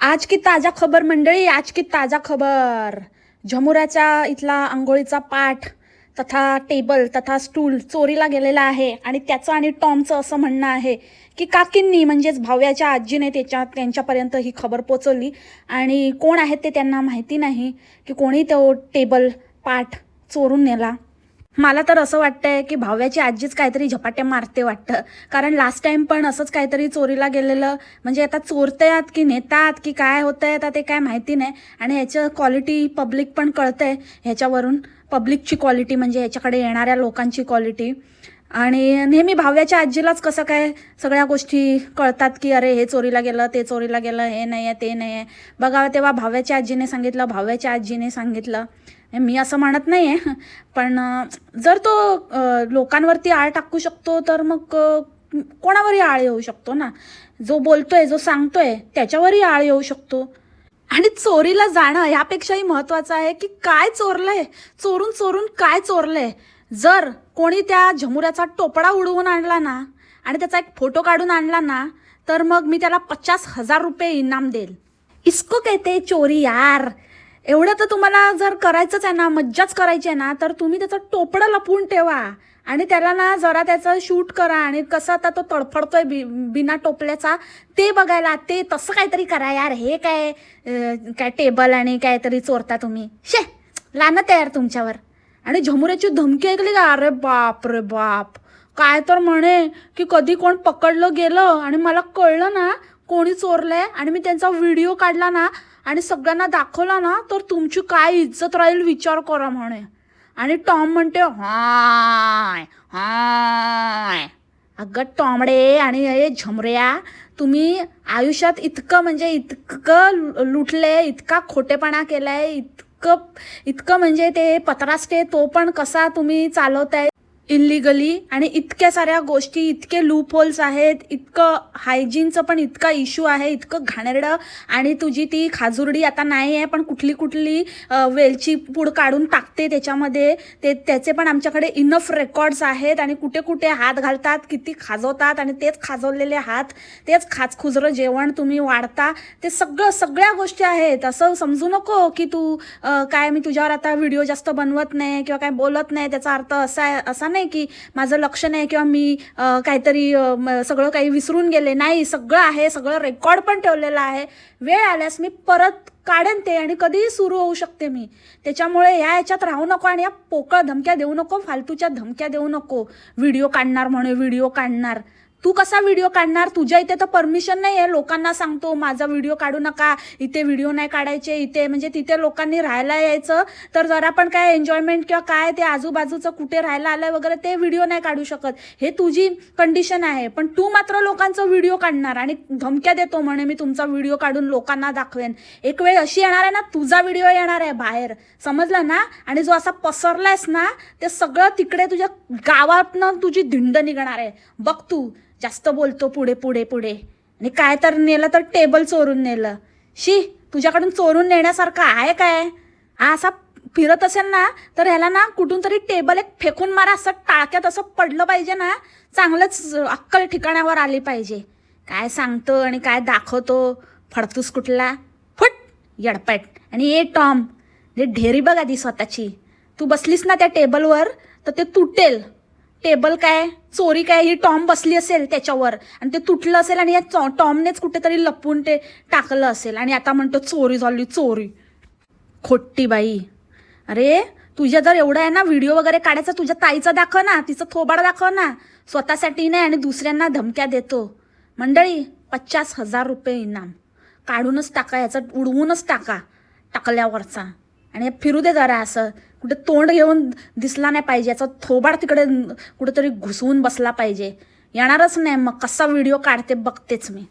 आज की ताजा खबर मंडळी आज की ताजा खबर. झमुऱ्याच्या इथला आंघोळीचा पाठ तथा टेबल तथा स्टूल चोरीला गेलेला आहे आणि त्याचं आणि टॉमचं असं म्हणणं आहे की काकींनी म्हणजेच भाव्याच्या आजीने त्याच्या त्यांच्यापर्यंत ही खबर पोचवली. आणि कोण आहेत ते त्यांना माहिती नाही की कोणी तो टेबल पाठ चोरून नेला. मला तर असं वाटतंय की भाव्याची आजीच काहीतरी झपाट्या मारते वाटतं. कारण लास्ट टाइम पण असंच काहीतरी चोरीला गेलेलं म्हणजे आता चोरतायत की नेतात की काय होतंय आता ते काय माहिती नाही. आणि ह्याचं क्वालिटी पब्लिक पण कळतंय ह्याच्यावरून पब्लिकची क्वालिटी म्हणजे ह्याच्याकडे येणाऱ्या लोकांची क्वालिटी आणि नेहमी भाव्याच्या आजीलाच कसं काय सगळ्या गोष्टी कळतात की अरे हे चोरीला गेलं ते चोरीला गेलं हे नाही आहे ते नाही आहे बघावं तेव्हा भाव्याच्या आजीने सांगितलं भाव्याच्या आजीने सांगितलं. मी असं म्हणत नाही आहे पण जर तो लोकांवरती आळ टाकू शकतो तर मग कोणावरही आळ येऊ शकतो ना? जो बोलतोय जो सांगतोय त्याच्यावरही आळ येऊ शकतो. आणि चोरीला जाणं ह्यापेक्षाही महत्त्वाचं आहे की काय चोरलंय? चोरून चोरून काय चोरलंय? जर कोणी त्या झमुऱ्याचा टोपडा उडवून आणला ना आणि त्याचा एक फोटो काढून आणला ना तर मग मी त्याला पचास हजार रुपये इनाम देईल. इसको कहते चोरी यार. एवढं तर तुम्हाला जर करायचंच आहे ना मज्जाच करायची आहे ना तर तुम्ही त्याचं टोपडं लपवून ठेवा. आणि त्याला ना जरा त्याचं शूट करा आणि कसं आता तो तडफडतोय बि बिना टोपल्याचा ते बघायला ते तसं काहीतरी करा यार. हे काय काय टेबल आणि काहीतरी चोरता तुम्ही. शे लानत आहे यार तुमच्यावर. आणि झमुऱ्याची धमकी ऐकली का? अरे बाप रे बाप. काय तर म्हणे की कधी कोण पकडलं गेलं आणि मला कळलं ना कोणी चोरलंय आणि मी त्यांचा व्हिडिओ काढला ना आणि सगळ्यांना दाखवला ना तर तुमची काय इज्जत राहील विचार करा म्हणे. आणि टॉम म्हणते हाय हाय. अगं टॉमडे आणि हे झमऱ्या तुम्ही आयुष्यात इतकं म्हणजे इतकं लुटले इतका खोटेपणा केलाय इतकं इतकं म्हणजे ते पत्रास्टे तो पण कसा तुम्ही चालवताय? इल्लिगली आणि इतक्या साऱ्या गोष्टी इतके लूप होल्स आहेत इतकं हायजीनचं पण इतका इश्यू आहे इतकं घाणेरडं आणि तुझी ती खाजुर्डी आता नाही आहे पण कुठली कुठली वेलची पूड काढून टाकते त्याच्यामध्ये ते त्याचे पण आमच्याकडे इनफ रेकॉर्ड्स आहेत आणि कुठे कुठे हात घालतात किती खाजवतात आणि तेच खाजवलेले हात तेच खाजखुजरं जेवण तुम्ही वाढता ते सगळं सगळ्या गोष्टी आहेत. असं समजू नको की तू काय मी तुझ्यावर आता व्हिडिओ जास्त बनवत नाही किंवा काय बोलत नाही त्याचा अर्थ असा आहे असा नाही. की माझं लक्ष नाही किंवा मी काहीतरी सगळं काही विसरून गेले. नाही सगळं आहे सगळं रेकॉर्ड पण ठेवलेलं आहे. वेळ आल्यास मी परत काढेन ते आणि कधीही सुरू होऊ शकते मी. त्याच्यामुळे ह्या याच्यात राहू नको आणि या पोकळ धमक्या देऊ नको फालतूच्या धमक्या देऊ नको. व्हिडिओ काढणार म्हणे व्हिडिओ काढणार. तू कसा व्हिडिओ काढणार? तुझ्या इथे तर परमिशन नाही आहे लोकांना सांगतो माझा व्हिडिओ काढू नका. इथे व्हिडिओ नाही काढायचे. इथे म्हणजे तिथे लोकांनी राहायला यायचं. तर जरा पण काय एन्जॉयमेंट किंवा काय ते आजूबाजूचं कुठे राहायला आलं वगैरे ते व्हिडिओ नाही काढू शकत. हे तुझी कंडिशन आहे. पण तू मात्र लोकांचा व्हिडिओ काढणार आणि धमक्या देतो म्हणे मी तुमचा व्हिडिओ काढून लोकांना दाखवेन. एक वेळ अशी येणार आहे ना तुझा व्हिडिओ येणार आहे बाहेर. समजलं ना? आणि जो असा पसरलायस ना ते सगळं तिकडे तुझ्या गावातनं तुझी धिंड निघणार आहे. बघ तू. जास्त बोलतो पुढे पुढे पुढे. आणि काय तर नेलं तर टेबल चोरून नेलं. शी तुझ्याकडून चोरून नेण्यासारखं आहे काय? हा असा फिरत असेल ना तर ह्याला ना कुठून तरी टेबल एक फेकून मारा असं टाळक्यात असं पडलं पाहिजे ना चांगलंच अक्कल ठिकाणावर आली पाहिजे. काय सांगतो आणि काय दाखवतो फडतूस कुठला? फुट यडपट. आणि ए टॉम जे ढेरी बघ आधी स्वतःची. तू बसलीस ना त्या टेबलवर तर ते तुटेल. टेबल काय चोरी काय ही टॉम बसली असेल त्याच्यावर. आणि ते तुटलं असेल आणि या चॉ- टॉमनेच कुठेतरी लपून ते टाकलं असेल. आणि आता म्हणतो चोरी झाली चोरी. खोट्टी बाई. अरे तुझ्या जर एवढं आहे ना व्हिडिओ वगैरे काढायचा तुझ्या ताईचा दाखव ना तिचं थोबाड दाखव ना. स्वतःसाठी नाही आणि दुसऱ्यांना धमक्या देतो. मंडळी पचास हजार रुपये इनाम. काढूनच टाका याचं उडवूनच टाका टाकल्यावरचा. आणि फिरू दे जरा असं. कुठे तोंड घेऊन दिसला नाही पाहिजे याचा थोबाड तिकडे कुठेतरी घुसवून बसला पाहिजे. येणारच नाही मग कसा व्हिडिओ काढते बघतेच मी.